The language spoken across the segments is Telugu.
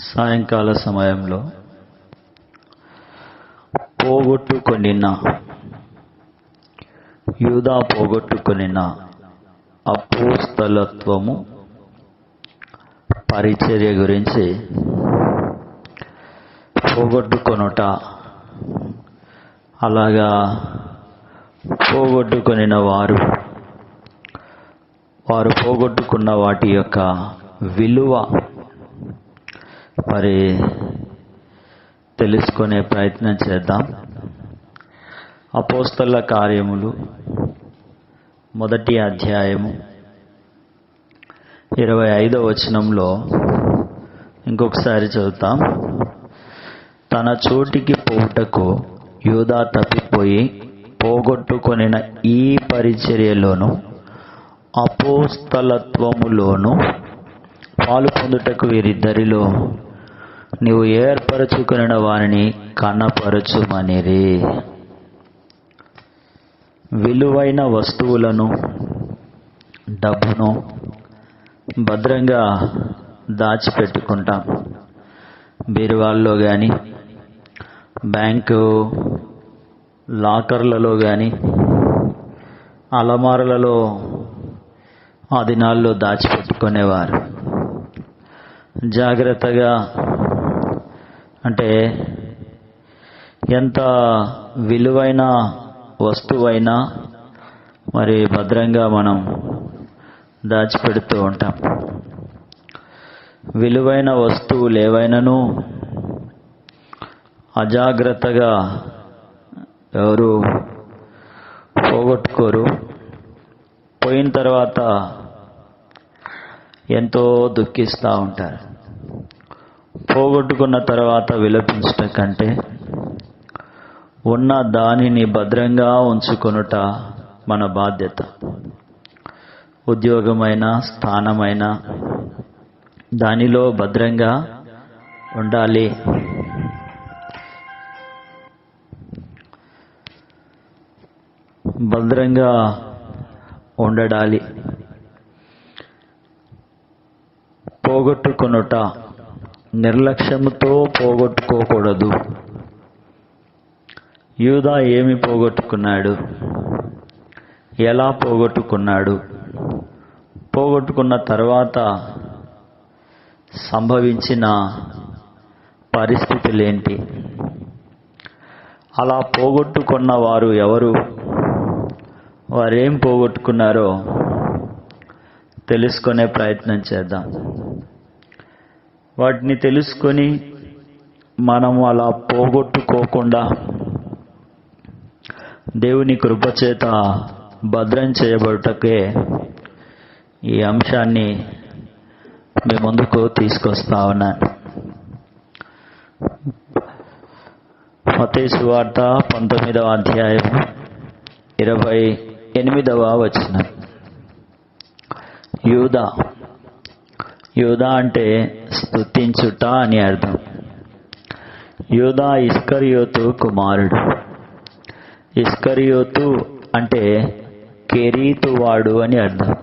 సాయంకాల సమయంలో పోగొట్టుకొనిన యూదా పోగొట్టుకొనిన అపోస్తలత్వము పరిచర్య గురించి పోగొట్టుకొనుట అలాగా పోగొట్టుకొనిన వారు వారు పోగొట్టుకున్న వాటి యొక్క విలువ మరి తెలుసుకునే ప్రయత్నం చేద్దాం. అపోస్తల కార్యములు మొదటి అధ్యాయము ఇరవై ఐదో వచనంలో ఇంకొకసారి చదువుతాం. తన చోటికి పోవుటకు యూదా తప్పిపోయి పోగొట్టుకొనిన ఈ పరిచర్యలోను అపోస్తలత్వములోను పాలు పొందుటకు వీరిద్దరిలో నీవు ఏర్పరచుకున్న వారిని కనపరచుమనిరి. విలువైన వస్తువులను డబ్బును భద్రంగా దాచిపెట్టుకుంటాం. బీరువాల్లో కానీ బ్యాంకు లాకర్లలో కానీ అలమారులలో ఆ దినాల్లో దాచిపెట్టుకునేవారు. జాగ్రత్తగా అంటే ఎంత విలువైన వస్తువైనా మరి భద్రంగా మనం దాచిపెడుతూ ఉంటాం. విలువైన వస్తువులు అజాగ్రత్తగా ఎవరు పోగొట్టుకోరు. పోయిన తర్వాత ఎంతో దుఃఖిస్తూ ఉంటారు. పోగొట్టుకున్న తర్వాత విలపించట కంటే ఉన్న దానిని భద్రంగా ఉంచుకొనుట మన బాధ్యత. ఉద్యోగమైన స్థానమైన దానిలో భద్రంగా ఉండాలి. భద్రంగా ఉండడాలి. పోగొట్టుకొనుట నిర్లక్ష్యముతో పోగొట్టుకోకూడదు. యూదా ఏమి పోగొట్టుకున్నాడు? ఎలా పోగొట్టుకున్నాడు? పోగొట్టుకున్న తర్వాత సంభవించిన పరిస్థితులేంటి? అలా పోగొట్టుకున్న వారు ఎవరు? వారేం పోగొట్టుకున్నారో తెలుసుకునే ప్రయత్నం చేద్దాం. వాటిని తెలుసుకొని మనము అలా పోగొట్టుకోకుండా దేవుని కృపచేత భద్రం చేయబడుటకే ఈ అంశాన్ని మీ ముందుకు తీసుకొస్తా ఉన్నాను మతేసు వార్త పంతొమ్మిదవ అధ్యాయం ఇరవై ఎనిమిదవ వచనం. యూదా యూదా అంటే స్థుతించుట అని అర్థం. యూదా ఇస్కరియోతు కుమారుడు. ఇస్కరియోతు అంటే కెరీతువాడు అని అర్థం.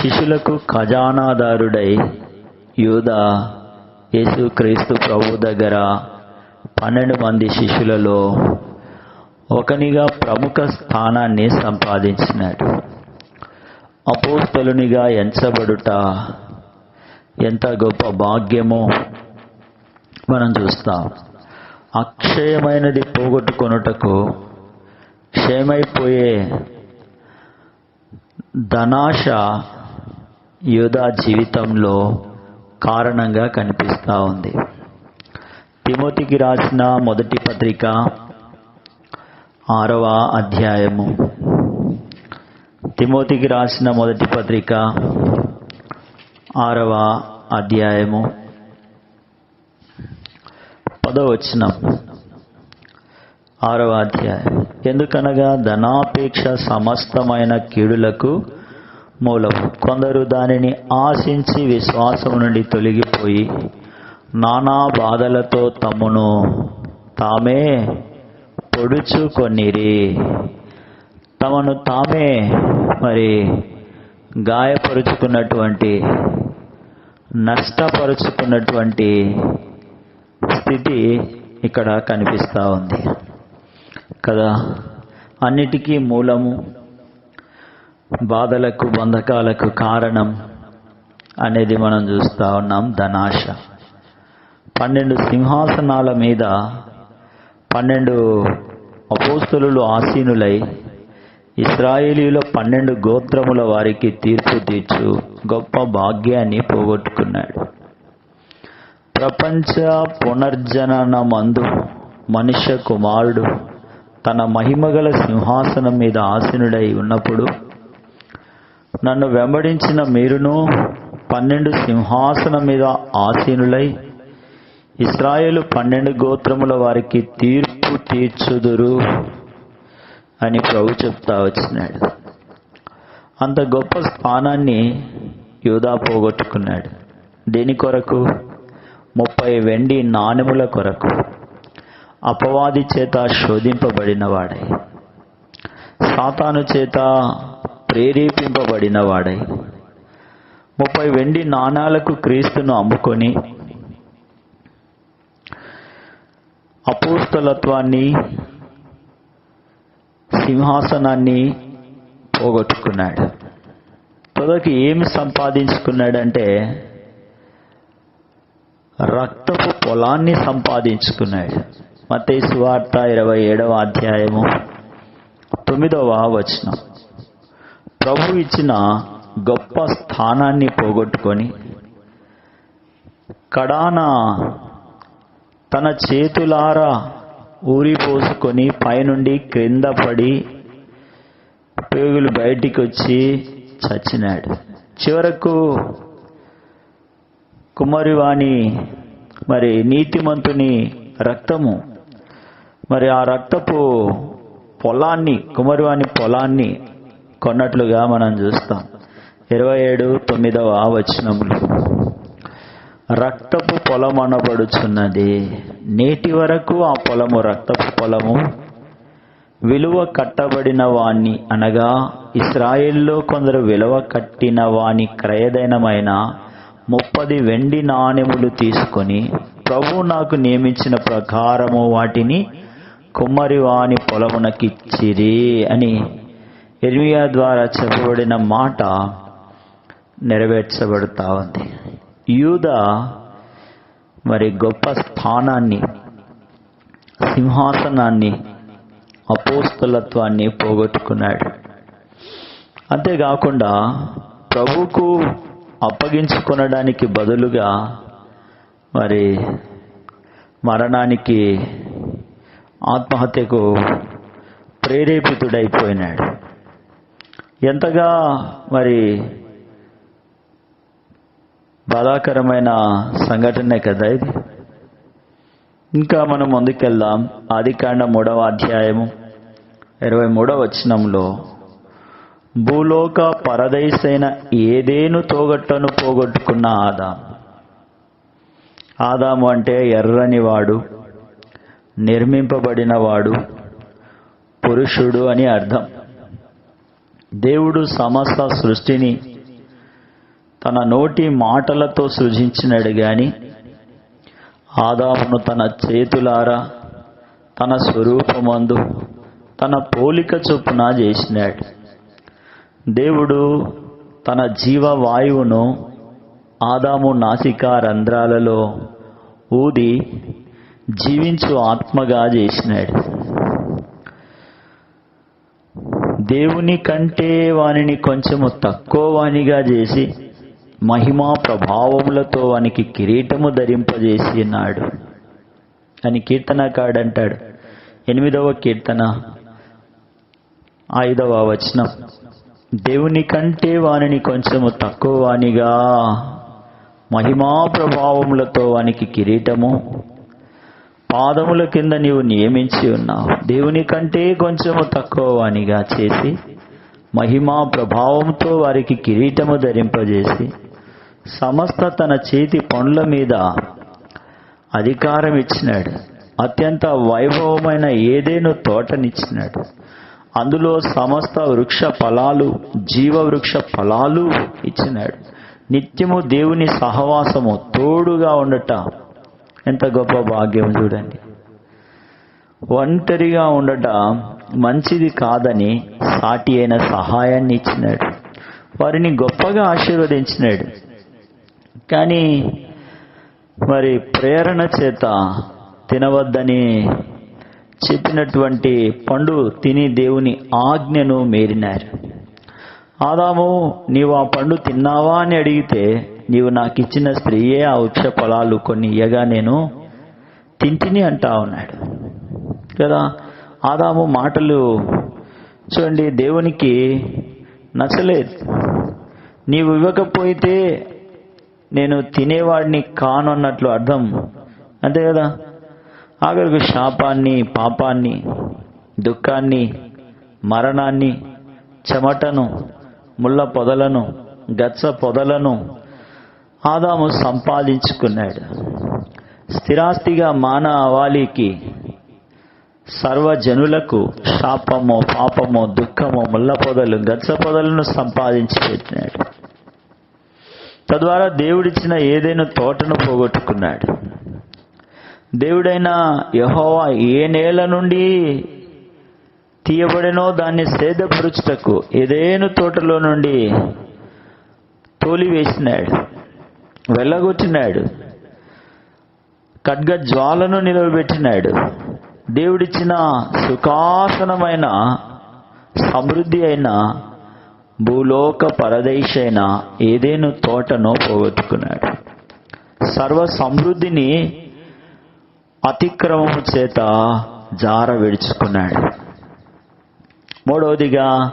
శిష్యులకు ఖజానాదారుడై యూదా యేసుక్రీస్తు ప్రభు దగ్గర పన్నెండు మంది శిష్యులలో ఒకనిగా ప్రముఖ స్థానాన్ని సంపాదించినాడు. అపోస్తలునిగా ఎంచబడుట ఎంత గొప్ప భాగ్యమో మనం చూస్తాం. అక్షయమైనది పోగొట్టుకొనుటకు క్షయమైపోయే ధనాశ యోధా జీవితంలో కారణంగా కనిపిస్తూ ఉంది. తిమోతికి రాసిన మొదటి పత్రిక ఆరవ అధ్యాయము. తిమోతికి రాసిన మొదటి పత్రిక ఆరవ అధ్యాయము పదవచనం ఆరవ అధ్యాయం. ఎందుకనగా ధనాపేక్ష సమస్తమైన కీడులకు మూలము. కొందరు దానిని ఆశించి విశ్వాసం నుండి తొలగిపోయి నానా బాధలతో తమ్మును తామే పొడుచుకొనిరి. తమను తామే మరి గాయపరుచుకున్నటువంటి నష్టపరుచుకున్నటువంటి స్థితి ఇక్కడ కనిపిస్తూ ఉంది. కదా? అన్నిటికీ మూలము బాధలకు బంధకాలకు కారణం అనేది మనం చూస్తూ ఉన్నాం ధనాశ. పన్నెండు సింహాసనాల మీద పన్నెండు అపోస్తులు ఆసీనులై ఇస్రాయేలీల పన్నెండు గోత్రముల వారికి తీర్పు తీర్చు గొప్ప భాగ్యాన్ని పోగొట్టుకున్నాడు. ప్రపంచ పునర్జనన మందు మనుష్య కుమారుడు తన మహిమగల సింహాసనం మీద ఆసీనుడై ఉన్నప్పుడు నన్ను వెంబడించిన మీరును పన్నెండు సింహాసనం మీద ఆసీనులై ఇస్రాయేలు పన్నెండు గోత్రముల వారికి తీర్పు తీర్చుదురు. అని ప్రభు చెప్తా వచ్చినాడు. అంత గొప్ప స్థానాన్ని యూదా పోగొట్టుకున్నాడు. దేని కొరకు? ముప్పై వెండి నాణెముల కొరకు. అపవాది చేత శోధింపబడిన వాడై సాతాను చేత ప్రేరేపింపబడిన వాడై ముప్పై వెండి నాణాలకు క్రీస్తును అమ్ముకొని అపూస్తలత్వాన్ని సింహాసనాన్ని పోగొట్టుకున్నాడు. తొదకి ఏమి సంపాదించుకున్నాడంటే రక్తపు పొలాన్ని సంపాదించుకున్నాడు. మతేసు వార్త ఇరవై ఏడవ అధ్యాయము తొమ్మిదవ వచనం. ప్రభు ఇచ్చిన గొప్ప స్థానాన్ని పోగొట్టుకొని కడాన తన చేతులారా ఊరిపోసుకొని పైనుండి క్రింద పడి పేగులు బయటికి వచ్చి చచ్చినాడు. చివరకు కుమారివాణి మరి నీతిమంతుని రక్తము మరి ఆ రక్తపు పొలాన్ని కుమారివాణి పొలాన్ని కొన్నట్లుగా మనం చూస్తాం. ఇరవై ఏడు తొమ్మిదవ వచనములు. రక్తపు పొలం అనబడుచున్నది. నేటి వరకు ఆ పొలము రక్తపు పొలము. విలువ కట్టబడిన వాణ్ణి అనగా ఇస్రాయేల్లో కొందరు విలువ కట్టిన వాని క్రయదైనమైన ముప్పది వెండి నాణెములు తీసుకొని ప్రభు నాకు నియమించిన ప్రకారము వాటిని కుమ్మరి వాని పొలమునకిచ్చిరి అని ఎర్మియా ద్వారా చెప్పబడిన మాట నెరవేర్చబడతా ఉంది. యూద మరి గొప్ప స్థానాన్ని సింహాసనాన్ని అపోస్తలత్వాన్ని పోగొట్టుకున్నాడు. అంతేకాకుండా ప్రభుకు అప్పగించుకొనడానికి బదులుగా మరి మరణానికి ఆత్మహత్యకు ప్రేరేపితుడైపోయినాడు. ఎంతగా మరి బాధాకరమైన సంఘటనే కదా ఇది? ఇంకా మనం ముందుకెళ్దాం. ఆదికాండ మూడవ అధ్యాయము. ఇరవై మూడవ వచనంలో భూలోక పరదైసైన ఏదేను తోగట్టను పోగొట్టుకున్న ఆదాం. ఆదాము అంటే ఎర్రని వాడు నిర్మింపబడినవాడు పురుషుడు అని అర్థం. దేవుడు సమస్త సృష్టిని తన నోటి మాటలతో సృజించినాడు గాని ఆదామును తన చేతులారా తన స్వరూపమందు తన పోలిక చొప్పున చేసినాడు. దేవుడు తన జీవవాయువును ఆదాము నాసికా రంధ్రాలలో ఊది జీవించు ఆత్మగా చేసినాడు. దేవుని కంటే వానిని కొంచెము తక్కువ వానిగా చేసి మహిమా ప్రభావములతో వానికి కిరీటము ధరింపజేసి ఉన్నాడు అని కీర్తనకాడంటాడు ఎనిమిదవ కీర్తన ఐదవ వచనం. దేవుని కంటే వానిని కొంచెము తక్కువ వానిగా మహిమా ప్రభావములతో వానికి కిరీటము పాదముల కింద నీవు నియమించి ఉన్నావు. దేవుని కంటే కొంచెము తక్కువ వానిగా చేసి మహిమా ప్రభావంతో వారికి కిరీటము ధరింపజేసి సమస్త తన చేతి పనుల మీద అధికారం ఇచ్చినాడు అత్యంత వైభవమైన ఏదేను తోటనిచ్చినాడు. అందులో సమస్త వృక్ష ఫలాలు జీవ వృక్ష ఫలాలు ఇచ్చినాడు. నిత్యము దేవుని సహవాసము తోడుగా ఉండట. ఎంత గొప్ప భాగ్యం చూడండి. ఒంటరిగా ఉండట మంచిది కాదని సాటి అయిన సహాయాన్ని ఇచ్చినాడు. వారిని గొప్పగా ఆశీర్వదించినాడు. కానీ మరి ప్రేరణ చేత తినవద్దని చెప్పినటువంటి పండు తిని దేవుని ఆజ్ఞను మేరినారు. ఆదాము నీవు ఆ పండు తిన్నావా? అని అడిగితే నీవు నాకు ఇచ్చిన స్త్రీయే ఆ వృక్ష ఫలాలు కొన్ని ఇయ్యగా నేను తింటిని అంటా ఉన్నాడు. కదా ఆదాము మాటలు చూడండి దేవునికి నచ్చలేదు. నీవు ఇవ్వకపోతే నేను తినేవాడిని కానన్నట్లు అర్థం. అంతే కదా? ఆఖరికి శాపాన్ని పాపాన్ని దుఃఖాన్ని మరణాన్ని చెమటను ముళ్ళ పొదలను గచ్చ పొదలను ఆదాము సంపాదించుకున్నాడు. స్థిరాస్తిగా మానవాళికి సర్వజనులకు శాపము పాపము దుఃఖము ముళ్ళ పొదలు గచ్చ పొదలను సంపాదించి పెట్టినాడు. తద్వారా దేవుడిచ్చిన ఏదైనా తోటను పోగొట్టుకున్నాడు. దేవుడైన యహోవా ఏ నేల నుండి తీయబడినో దాన్ని సేదపరుచుటకు ఏదేను తోటలో నుండి తోలివేసినాడు వెళ్ళగొట్టినాడు ఖడ్గ జ్వాలను నిలవబెట్టినాడు. దేవుడిచ్చిన సుఖాసనమైన సమృద్ధి అయిన భూలోక పరదేశైన ఏదేను తోటను పోగొట్టుకున్నాడు. సర్వ సమృద్ధిని అతిక్రమము చేత జార విడుచుకున్నాడు. మూడవదిగా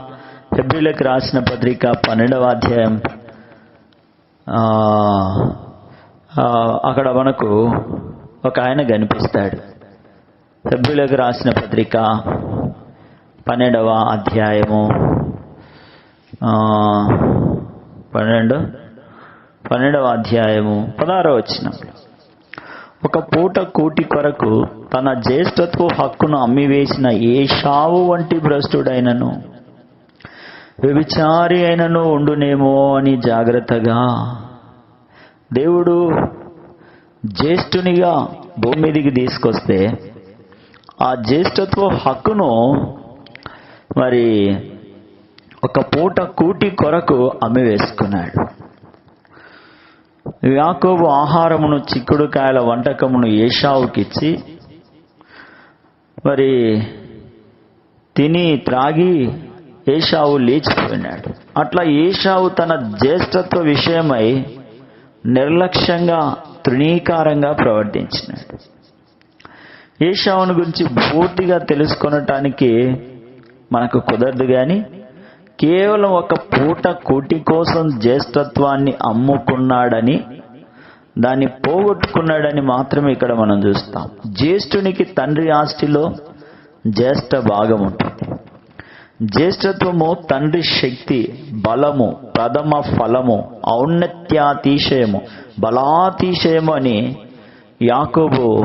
ఫిబ్రిలకు రాసిన పత్రిక పన్నెండవ అధ్యాయం. అక్కడ మనకు ఒక ఆయన కనిపిస్తాడు. ఫిబ్రిలకు రాసిన పత్రిక పన్నెండవ అధ్యాయము. పన్నెండు? పన్నెండవ అధ్యాయము పదహారవ వచ్చిన ఒక పూట కూటి కొరకు తన జ్యేష్ఠత్వ హక్కును అమ్మివేసిన ఏ షావు వంటి భ్రష్టుడైనను? వ్యభిచారి అయినను ఉండునేమో అని జాగ్రత్తగా. దేవుడు జ్యేష్ఠునిగా భూమి మీదికి తీసుకొస్తే ఆ జ్యేష్ఠత్వ హక్కును మరి ఒక పూట కూటి కొరకు అమ్మివేసుకున్నాడు యాకోబు ఆహారమును చిక్కుడుకాయల వంటకమును ఏషావుకిచ్చి మరి తిని త్రాగి ఏషావు లేచిపోయినాడు. అట్లా ఏషావు తన జ్యేష్ఠత్వ విషయమై నిర్లక్ష్యంగా తృణీకారంగా ప్రవర్తించినాడు. ఏషావుని గురించి పూర్తిగా తెలుసుకొనటానికి మనకు కుదరదు కానీ కేవలం ఒక పూట కోటి కోసం జ్యేష్ఠత్వాన్ని అమ్ముకున్నాడని దాన్ని పోగొట్టుకున్నాడని మాత్రమే ఇక్కడ మనం చూస్తాం. జ్యేష్ఠునికి తండ్రి ఆస్తిలో జ్యేష్ఠ భాగం ఉంటుంది. జ్యేష్ఠత్వము తండ్రి శక్తి బలము ప్రథమ ఫలము ఔన్నత్యాతిశయము బలాతిశయము అని యాకోబు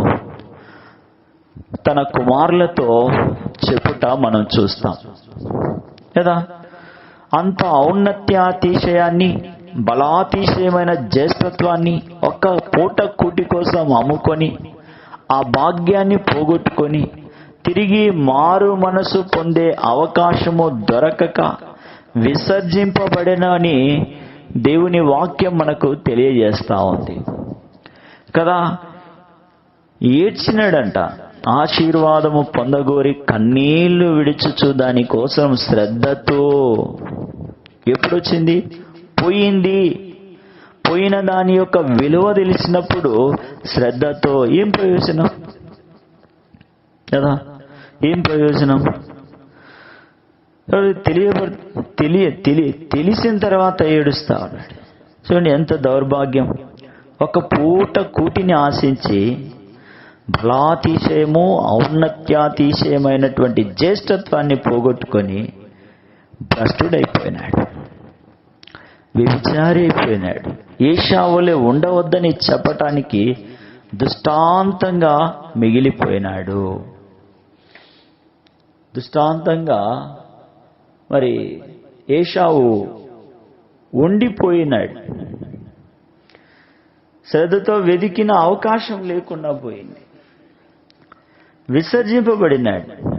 తన కుమారులతో చెప్పుట మనం చూస్తాం. కదా? అంత ఔన్నత్యాతిశయాన్ని బలాతిశయమైన జ్యేష్ఠత్వాన్ని ఒక్క పూట కూటి కోసం అమ్ముకొని ఆ భాగ్యాన్ని పోగొట్టుకొని తిరిగి మారు మనసు పొందే అవకాశము దొరకక విసర్జింపబడినని దేవుని వాక్యం మనకు తెలియజేస్తా ఉంది. కదా? ఏడ్చినాడంట. ఆశీర్వాదము పొందగోరి కన్నీళ్ళు విడిచుచు దానికోసం శ్రద్ధతో. ఎప్పుడొచ్చింది? పోయింది. పోయిన దాని యొక్క విలువ తెలిసినప్పుడు శ్రద్ధతో ఏం ప్రయోజనం? కదా ఏం ప్రయోజనం? తెలియ తెలియ తెలియ తెలిసిన తర్వాత ఏడుస్తా ఉన్నాడు. చూడండి ఎంత దౌర్భాగ్యం. ఒక పూట కూటిని ఆశించి బలాతిశయము ఔన్నత్యాతిశయమైనటువంటి జ్యేష్ఠత్వాన్ని పోగొట్టుకొని భ్రష్టుడైపోయినాడు. వ్యభిచారి అయిపోయినాడు ఈశావులే ఉండవద్దని చెప్పటానికి దృష్టాంతంగా మిగిలిపోయినాడు. దృష్టాంతంగా మరి ఏషావు ఉండిపోయినాడు. శ్రద్ధతో వెదికిన అవకాశం లేకుండా పోయింది. విసర్జింపబడినాడు.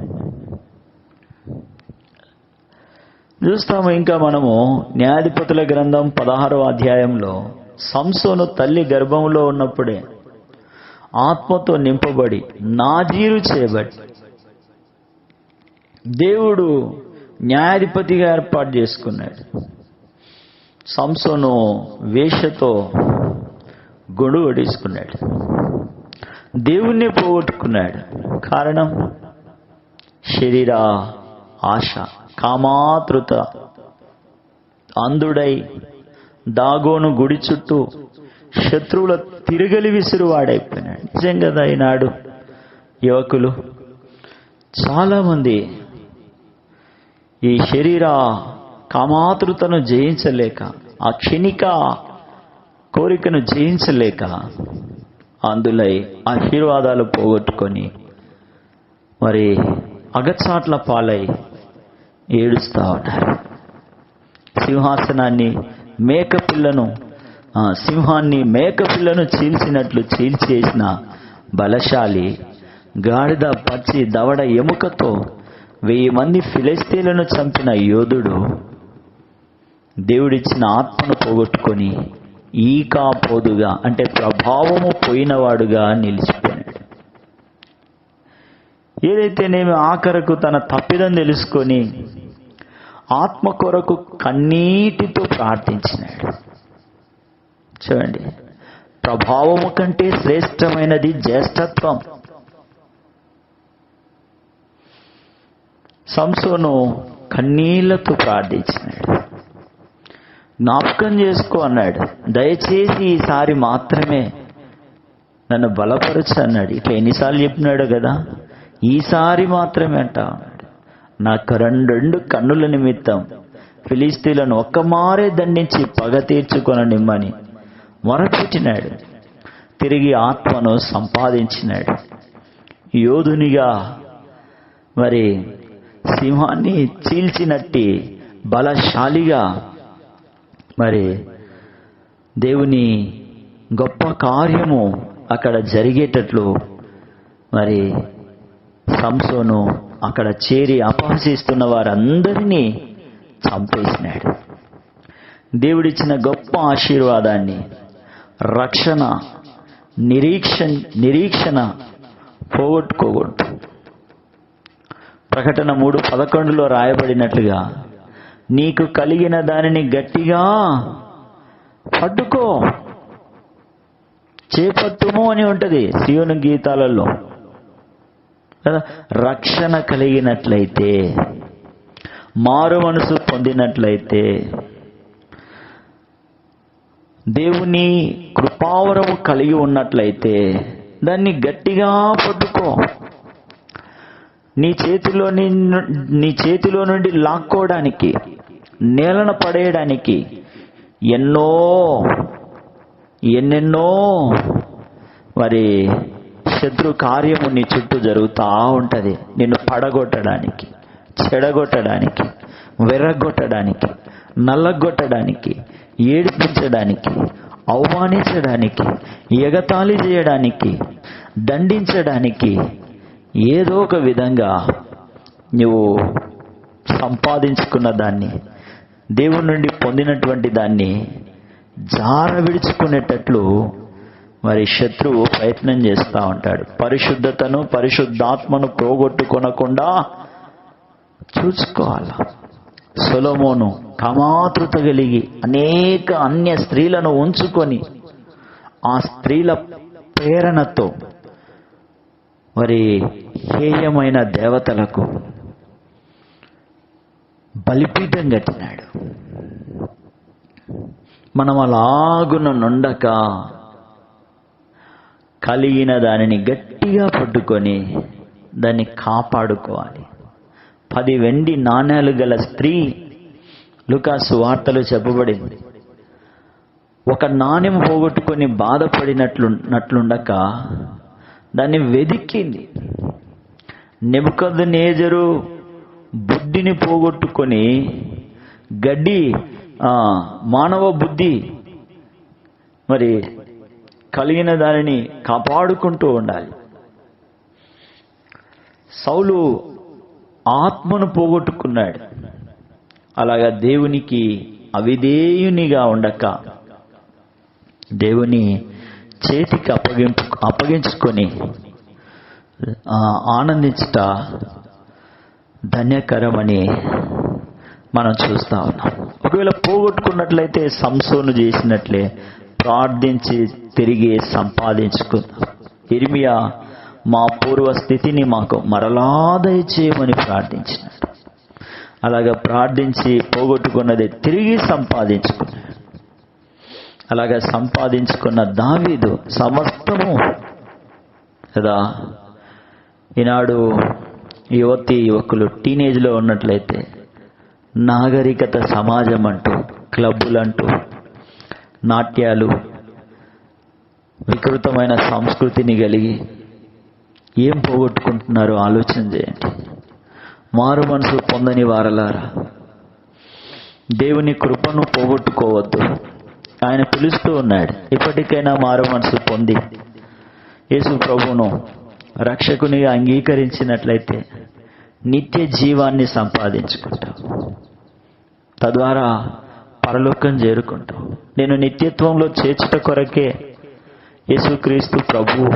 చూస్తాము ఇంకా మనము న్యాయాధిపతుల గ్రంథం పదహారవ అధ్యాయంలో సంసోను తల్లి గర్భంలో ఉన్నప్పుడే ఆత్మతో నింపబడి నాజీరు చేయబడి దేవుడు న్యాయాధిపతిగా ఏర్పాటు చేసుకున్నాడు. సంసోను వేషతో గొడుగు ఒడేసుకున్నాడు దేవుణ్ణి పోగొట్టుకున్నాడు. కారణం? శరీర ఆశ కామాతృత. అందుడై దాగోను గుడి చుట్టూ శత్రువుల తిరగలి విసురువాడైపోయినాడు నిజం కదా ఈనాడు యువకులు? చాలామంది ఈ శరీర కామాతృతను జయించలేక ఆ క్షణిక కోరికను జయించలేక అందులై ఆశీర్వాదాలు పోగొట్టుకొని మరి అగచాట్ల పాలై ఏడుస్తూ ఉన్నారు. సింహాసనాన్ని మేకపిల్లను సింహాన్ని మేకపిల్లను చీల్చినట్లు చీల్చేసిన బలశాలి గాడిద పచ్చి దవడ ఎముకతో వెయ్యి మంది ఫిలిస్తీన్లను చంపిన యోధుడు దేవుడిచ్చిన ఆత్మను పోగొట్టుకొని ఈకా పోదుగా అంటే ప్రభావము పోయినవాడుగా నిలిచిపోయినాడు. ఏదైతేనేమి ఆఖరకు తన తప్పిదం తెలుసుకొని ఆత్మ కొరకు కన్నీటితో ప్రార్థించినాడు. చూడండి ప్రభావము కంటే శ్రేష్టమైనది జ్యేష్ఠత్వం. సంసోను కన్నీళ్ళతో ప్రార్థించినాడు. జ్ఞాపకం చేసుకో అన్నాడు. దయచేసి ఈసారి మాత్రమే నన్ను బలపరచు అన్నాడు. ఇట్లా ఎన్నిసార్లు చెప్పినాడు కదా? ఈసారి మాత్రమే అంట నాకు రెండు రెండు కన్నుల నిమిత్తం ఫిలిస్తీన్లను ఒక్క మారే దండించి పగ తీర్చుకొననిమ్మని మొరపెట్టినాడు. తిరిగి ఆత్మను సంపాదించినాడు. యోధునిగా మరి సింహాన్ని చీల్చినట్టి బలశాలిగా మరి దేవుని గొప్ప కార్యము అక్కడ జరిగేటట్లు మరి సంసోను అక్కడ చేరి అపహసిస్తున్న వారందరినీ చంపేసినాడు. దేవుడిచ్చిన గొప్ప ఆశీర్వాదాన్ని రక్షణ నిరీక్ష నిరీక్షణ పోగొట్టుకోకూడదు. ప్రకటన మూడు పదకొండులో రాయబడినట్లుగా నీకు కలిగిన దానిని గట్టిగా పట్టుకో. చేపట్టుము అని ఉంటుంది శివుని గీతాలలో. రక్షణ కలిగినట్లయితే మారు మనసు పొందినట్లయితే దేవుని కృపావరము కలిగి ఉన్నట్లయితే దాన్ని గట్టిగా పట్టుకో. నీ చేతిలో నీ చేతిలో నుండి లాక్కోవడానికి నేలన పడేయడానికి ఎన్నో ఎన్నెన్నో మరి శత్రు కార్యము నీ చుట్టూ జరుగుతూ ఉంటుంది. నిన్ను పడగొట్టడానికి చెడగొట్టడానికి వెర్రగొట్టడానికి నల్లగొట్టడానికి ఏడిపించడానికి అవమానించడానికి ఎగతాళి చేయడానికి దండించడానికి ఏదో ఒక విధంగా నువ్వు సంపాదించుకున్న దాన్ని దేవుడి నుండి పొందినటువంటి దాన్ని జార విడుచుకునేటట్లు మరి శత్రువు ప్రయత్నం చేస్తూ ఉంటాడు. పరిశుద్ధతను పరిశుద్ధాత్మను పోగొట్టుకొనకుండా చూసుకోవాలి. సొలమోను కమాతృత కలిగి అనేక అన్య స్త్రీలను ఉంచుకొని ఆ స్త్రీల ప్రేరణతో మరి హేయమైన దేవతలకు బలిపీఠం కట్టినాడు. మనం అలాగున నుండక కలిగిన దానిని గట్టిగా పట్టుకొని దాన్ని కాపాడుకోవాలి. పది వెండి నాణేలు గల స్త్రీ లుకాసు వార్తలు చెప్పబడింది. ఒక నాణ్యం పోగొట్టుకొని బాధపడినట్లు నట్లుండక దాన్ని వెదిక్కింది. నెబుకద్దు నేజరు బుద్ధిని పోగొట్టుకొని గడ్డి మానవ బుద్ధి మరి కలిగిన దానిని కాపాడుకుంటూ ఉండాలి. సౌలు ఆత్మను పోగొట్టుకున్నాడు. అలాగా దేవునికి అవిధేయునిగా ఉండక దేవుని చేతికి అప్పగింపు అప్పగించుకొని ఆనందించుట ధన్యకరమని మనం చూస్తా ఉన్నాం. ఒకవేళ పోగొట్టుకున్నట్లయితే సంసోను చేసినట్లే ప్రార్థించి తిరిగి సంపాదించుకుందాం. ఇర్మియా మా పూర్వ స్థితిని మాకు మరలా దయచేయమని ప్రార్థించినాడు. అలాగా ప్రార్థించి పోగొట్టుకున్నది తిరిగి సంపాదించుకున్నాడు. అలాగా సంపాదించుకున్న దావీదు సమస్తము కదా ఈనాడు యువతి యువకులు టీనేజ్లో ఉన్నట్లయితే నాగరికత సమాజం అంటూ క్లబ్బులంటూ నాట్యాలు వికృతమైన సంస్కృతిని కలిగి ఏం పోగొట్టుకుంటున్నారో ఆలోచన చేయండి. మారు మనసు పొందని వారలారా. దేవుని కృపను పోగొట్టుకోవద్దు. ఆయన పిలుస్తూ ఉన్నాడు ఇప్పటికైనా మారు మనసు పొంది. యేసు ప్రభును రక్షకునిగా అంగీకరించినట్లయితే నిత్య జీవాన్ని సంపాదించుకుంటావు. తద్వారా పరలోకం చేరుకుంటావు. నేను నిత్యత్వంలో చేర్చుట కొరకే యేసుక్రీస్తు ప్రభు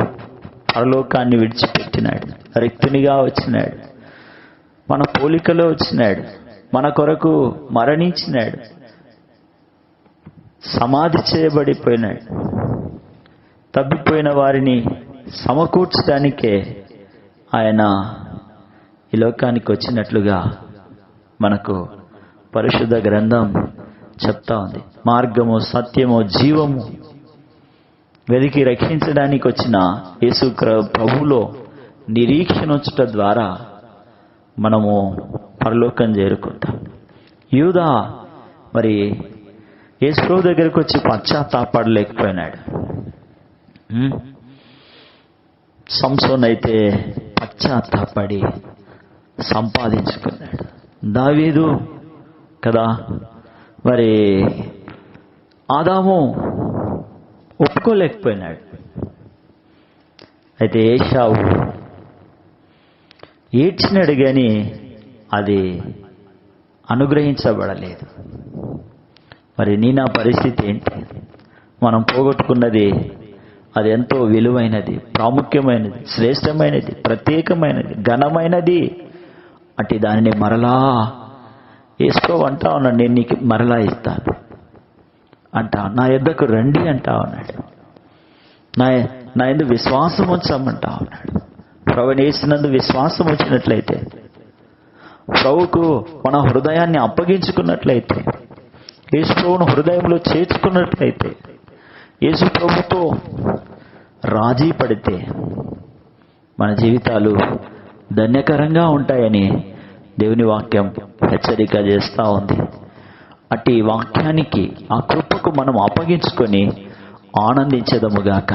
పరలోకాన్ని విడిచిపెట్టినాడు. రిక్తునిగా వచ్చినాడు. మన పోలికలో వచ్చినాడు. మన కొరకు మరణించినాడు. సమాధి చేయబడిపోయినాడు. తప్పిపోయిన వారిని సమకూర్చడానికే ఆయన ఈ లోకానికి వచ్చినట్లుగా మనకు పరిశుద్ధ గ్రంథం చెప్తా ఉంది. మార్గము సత్యము జీవము వెతికి రక్షించడానికి వచ్చిన యేసు క్ర- ప్రభువులో నిరీక్షణ ఉంచుట ద్వారా మనము పరలోకం చేరుకుంటాం. యూదా మరి యేసు ప్రభు దగ్గరకు వచ్చి పశ్చాత్తాపడలేకపోయినాడు. సంసోన్ అయితే పశ్చాత్తాపడి సంపాదించుకున్నాడు. దావీదు కదా మరి ఆదాము ఒప్పుకోలేకపోయినాడు. అయితే ఏషావు ఏడ్చినాడు కానీ అది అనుగ్రహించబడలేదు. మరి నీ నా పరిస్థితి ఏంటి? మనం పోగొట్టుకున్నది అది ఎంతో విలువైనది ప్రాముఖ్యమైనది శ్రేష్టమైనది ప్రత్యేకమైనది ఘనమైనది. అంటే దానిని మరలా వేసుకో అంటా ఉన్నాడు నేను నీకు మరలా ఇస్తాను. అంటా నా యొద్దకు రండి అంటా ఉన్నాడు. నా నా ఎందు విశ్వాసం ఉంచమంటా ఉన్నాడు. ప్రభుని వేసినందు విశ్వాసం వచ్చినట్లయితే ప్రభుకు మన హృదయాన్ని అప్పగించుకున్నట్లయితే యేసు హృదయంలో చేర్చుకున్నట్లయితే యేసు ప్రభుతో రాజీ పడితే మన జీవితాలు ధన్యకరంగా ఉంటాయని దేవుని వాక్యం హెచ్చరిక చేస్తూ ఉంది. అట్టి వాక్యానికి ఆ కృపకు మనం అప్పగించుకొని ఆనందించదముగాక